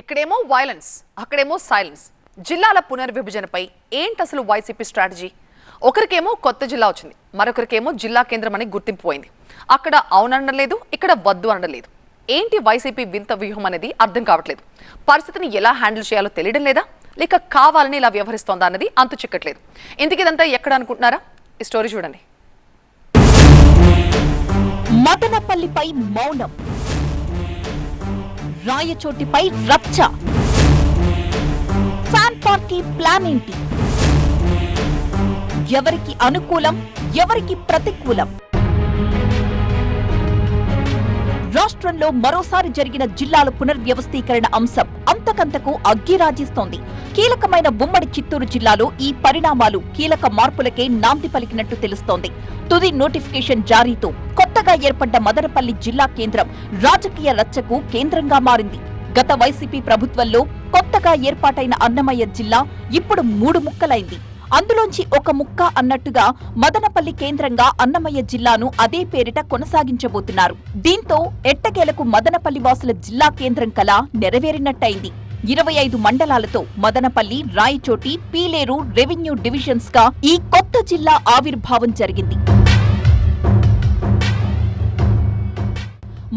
ఇక్కడేమో వైలెన్స్ అక్కడేమో సైలెన్స్ జిల్లాల పునర్విభజనపై ఏంటి అసలు వైసీపీ స్ట్రాటజీ ఒకరికేమో కొత్త జిల్లా వచ్చింది మరొకరికేమో జిల్లా కేంద్రం అని గుర్తింపు పోయింది. అక్కడ అవుననలేదు ఇక్కడ వద్దు అనలేదు. ఏంటి వైసీపీ వింత వ్యూహం అనేది అర్థం కావట్లేదు. పరిస్థితిని ఎలా హ్యాండిల్ చేయాలో తెలియడం లేదా? లేక కావాలని ఇలా వ్యవహరిస్తోందా అన్నది అంతు చిక్కట్లేదు. ఇందుకు ఇదంతా ఎక్కడ అనుకుంటున్నారా? ఈ స్టోరీ చూడండి. మదనపల్లిపై మౌనం. రాయచోటిపై రచ్చ. ఫ్యాన్ పార్టీ ప్లాన్ ఏంటి? ఎవరికి అనుకూలం ఎవరికి ప్రతికూలం? రాష్ట్రంలో మరోసారి జరిగిన జిల్లాల పునర్వ్యవస్థీకరణ అంశం అంతకంతకు అగ్గిరాజిస్తోంది కీలకమైన ఉమ్మడి చిత్తూరు జిల్లాలో ఈ పరిణామాలు కీలక మార్పులకే నాంది పలికినట్టు తెలుస్తోంది. తుది నోటిఫికేషన్ జారీతో కొత్తగా ఏర్పడ్డ మదనపల్లి జిల్లా కేంద్రం రాజకీయ రచ్చకు కేంద్రంగా మారింది. గత వైసీపీ ప్రభుత్వంలో కొత్తగా ఏర్పాటైన అన్నమయ్య జిల్లా ఇప్పుడు మూడు ముక్కలైంది. అందులోంచి ఒక ముక్క అన్నట్టుగా మదనపల్లి కేంద్రంగా అన్నమయ్య జిల్లాను అదే పేరిట కొనసాగించబోతున్నారు. దీంతో ఎట్టకేలకు మదనపల్లి వాసుల జిల్లా కేంద్రం కల నెరవేరినట్టయింది. ఇరవై ఐదు మండలాలతో మదనపల్లి రాయచోటి పీలేరు రెవెన్యూ డివిజన్స్గా ఈ కొత్త జిల్లా ఆవిర్భావం జరిగింది.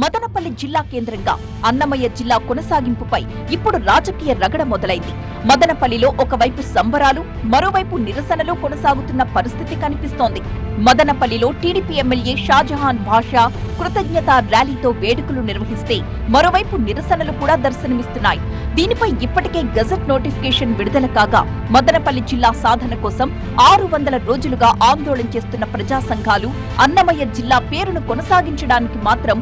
మదనపల్లి జిల్లా కేంద్రంగా అన్నమయ్య జిల్లా కొనసాగింపుపై ఇప్పుడు రాజకీయ రగడ మొదలైంది. మదనపల్లిలో ఒకవైపు సంబరాలు మరోవైపు నిరసనలు కొనసాగుతున్న పరిస్థితి కనిపిస్తోంది. మదనపల్లిలో టీడీపీ ఎమ్మెల్యే షాజహాన్ భాషా కృతజ్ఞతా ర్యాలీతో వేడుకలు నిర్వహిస్తే మరోవైపు నిరసనలు కూడా దర్శనమిస్తున్నాయి. దీనిపై ఇప్పటికే గజెట్ నోటిఫికేషన్ విడుదల కాగా మదనపల్లి జిల్లా సాధన కోసం ఆరు వందల రోజులుగా ఆందోళన చేస్తున్న ప్రజా సంఘాలు అన్నమయ్య జిల్లా పేరును కొనసాగించడానికి మాత్రం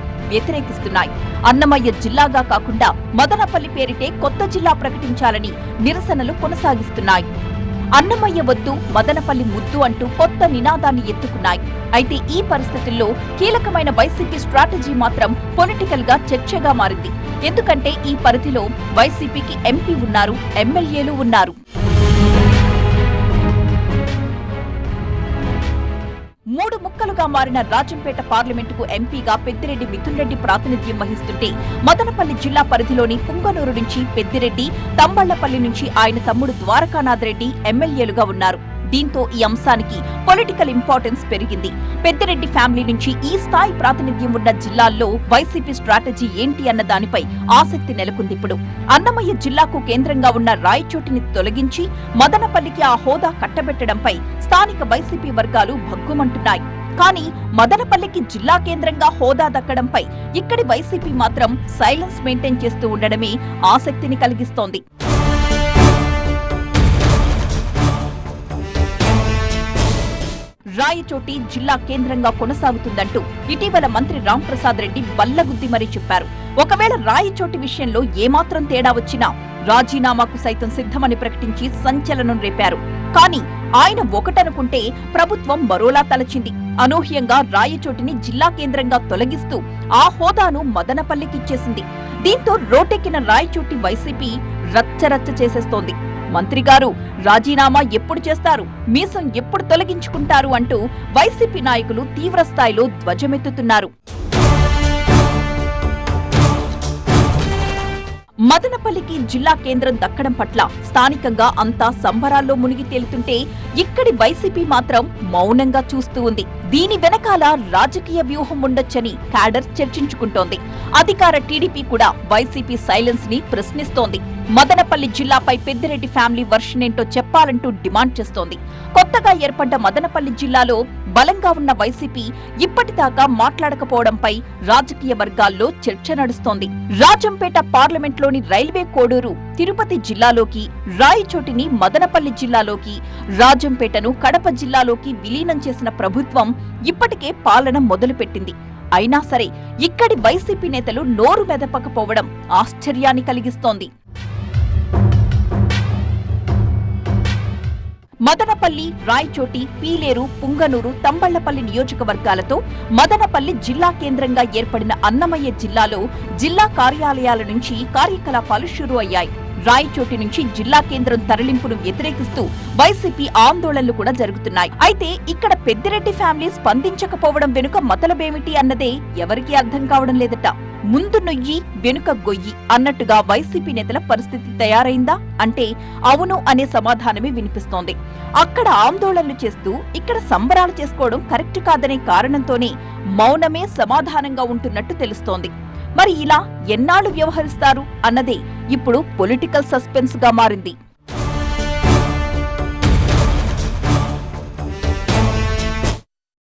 వ్యతిరేకిస్తున్నాయి. అన్నమయ్య జిల్లాగా కాకుండా మదనపల్లి పేరిటే కొత్త జిల్లా ప్రకటించాలని నిరసనలు కొనసాగిస్తున్నాయి. అన్నమయ్య వద్దు మదనపల్లి ముద్దు అంటూ కొత్త నినాదాన్ని ఎత్తుకున్నాయి. అయితే ఈ పరిస్థితుల్లో కీలకమైన వైసీపీ స్ట్రాటజీ మాత్రం పొలిటికల్గా చర్చగా మారింది. ఎందుకంటే ఈ పరిధిలో వైసీపీకి ఎంపీ ఉన్నారు ఎమ్మెల్యేలు ఉన్నారు. మూడు ముక్కలుగా మారిన రాజంపేట పార్లమెంటుకు ఎంపీగా పెద్దిరెడ్డి మిథున్ రెడ్డి ప్రాతినిధ్యం వహిస్తుంటే మదనపల్లి జిల్లా పరిధిలోని పుంగనూరు నుంచి పెద్దిరెడ్డి తంబళ్ళపల్లి నుంచి ఆయన తమ్ముడు ద్వారకానాథ్ రెడ్డి ఎమ్మెల్యేలుగా ఉన్నారు. దీంతో ఈ అంశానికి పొలిటికల్ ఇంపార్టెన్స్ పెరిగింది. పెద్దిరెడ్డి ఫ్యామిలీ నుంచి ఈ స్థాయి ప్రాతినిధ్యం ఉన్న జిల్లాల్లో వైసీపీ స్ట్రాటజీ ఏంటి అన్న దానిపై ఆసక్తి నెలకొంది ఇప్పుడు. అన్నమయ్య జిల్లాకు కేంద్రంగా ఉన్న రాయచోటిని తొలగించి మదనపల్లికి ఆ హోదా కట్టబెట్టడంపై స్థానిక వైసీపీ వర్గాలు భగ్గుమంటున్నాయి. కానీ మదనపల్లికి జిల్లా కేంద్రంగా హోదా దక్కడంపై ఇక్కడి వైసీపీ మాత్రం సైలెన్స్ మెయింటైన్ చేస్తూ ఉండడమే ఆసక్తిని కలిగిస్తోంది. రాయచోటి జిల్లా కేంద్రంగా కొనసాగుతుందంటూ ఇటీవల మంత్రి రాంప్రసాద్ రెడ్డి బల్లగుద్ది మరీ చెప్పారు. ఒకవేళ రాయచోటి విషయంలో ఏమాత్రం తేడా వచ్చినా రాజీనామాకు సైతం సిద్ధమని ప్రకటించి సంచలనం రేపారు. కానీ ఆయన ఒకటనుకుంటే ప్రభుత్వం మరోలా తలచింది. అనూహ్యంగా రాయచోటిని జిల్లా కేంద్రంగా తొలగిస్తూ ఆ హోదాను మదనపల్లికిచ్చేసింది. దీంతో రోటెక్కిన రాయచోటి వైసీపీ రచ్చరచ్చ చేసేస్తోంది. మంత్రి గారు రాజీనామా ఎప్పుడు చేస్తారు? మీసం ఎప్పుడు తొలగించుకుంటారు? అంటూ వైసీపీ నాయకులు తీవ్రస్థాయిలో ధ్వజమెత్తుతున్నారు. మదనపల్లికి జిల్లా కేంద్రం దక్కడం పట్ల స్థానికంగా అంతా సంబరాల్లో మునిగి తేలుతుంటే ఇక్కడి వైసీపీ మాత్రం మౌనంగా చూస్తూ ఉంది. దీని వెనకాల రాజకీయ వ్యూహం ఉండొచ్చని క్యాడర్ చర్చించుకుంటోంది. అధికార టీడీపీ కూడా వైసీపీ సైలెన్స్ని ప్రశ్నిస్తోంది. మదనపల్లి జిల్లాపై పెద్దిరెడ్డి ఫ్యామిలీ వర్షన్ ఏంటో చెప్పాలంటూ డిమాండ్ చేస్తోంది. కొత్తగా ఏర్పడ్డ మదనపల్లి జిల్లాలో బలంగా ఉన్న వైసీపీ ఇప్పటిదాకా మాట్లాడకపోవడంపై రాజకీయ వర్గాల్లో చర్చ నడుస్తోంది. రాజంపేట పార్లమెంట్లోని రైల్వే కోడూరు తిరుపతి జిల్లాలోకి రాయచోటిని మదనపల్లి జిల్లాలోకి రాజంపేటను కడప జిల్లాలోకి విలీనం చేసిన ప్రభుత్వం ఇప్పటికే పాలన మొదలుపెట్టింది. అయినా సరే ఇక్కడి వైసీపీ నేతలు నోరు మెదపకపోవడం ఆశ్చర్యాన్ని కలిగిస్తోంది. మదనపల్లి రాయచోటి పీలేరు పుంగనూరు తంబళ్ళపల్లి నియోజకవర్గాలతో మదనపల్లి జిల్లా కేంద్రంగా ఏర్పడిన అన్నమయ్య జిల్లాలో జిల్లా కార్యాలయాల నుంచి కార్యకలాపాలు షురూ అయ్యాయి. రాయచోటి నుంచి జిల్లా కేంద్రం తరలింపును వ్యతిరేకిస్తూ వైసీపీ ఆందోళనలు కూడా జరుగుతున్నాయి. అయితే ఇక్కడ పెద్దిరెడ్డి ఫ్యామిలీ స్పందించకపోవడం వెనుక మతలబేమిటి అన్నదే ఎవరికీ అర్థం కావడం లేదట. ముందు నొయ్యి వెనుక గొయ్యి అన్నట్టుగా వైసీపీ నేతల పరిస్థితి తయారైందా? అంటే అవును అనే సమాధానమే వినిపిస్తోంది. అక్కడ ఆందోళనలు చేస్తూ ఇక్కడ సంబరాలు చేసుకోవడం కరెక్ట్ కాదనే కారణంతోనే మౌనమే సమాధానంగా ఉంటున్నట్టు తెలుస్తోంది. మరి ఇలా ఎన్నాళ్ళు వ్యవహరిస్తారు? అన్నదే ఇప్పుడు పొలిటికల్ సస్పెన్స్గా మారింది.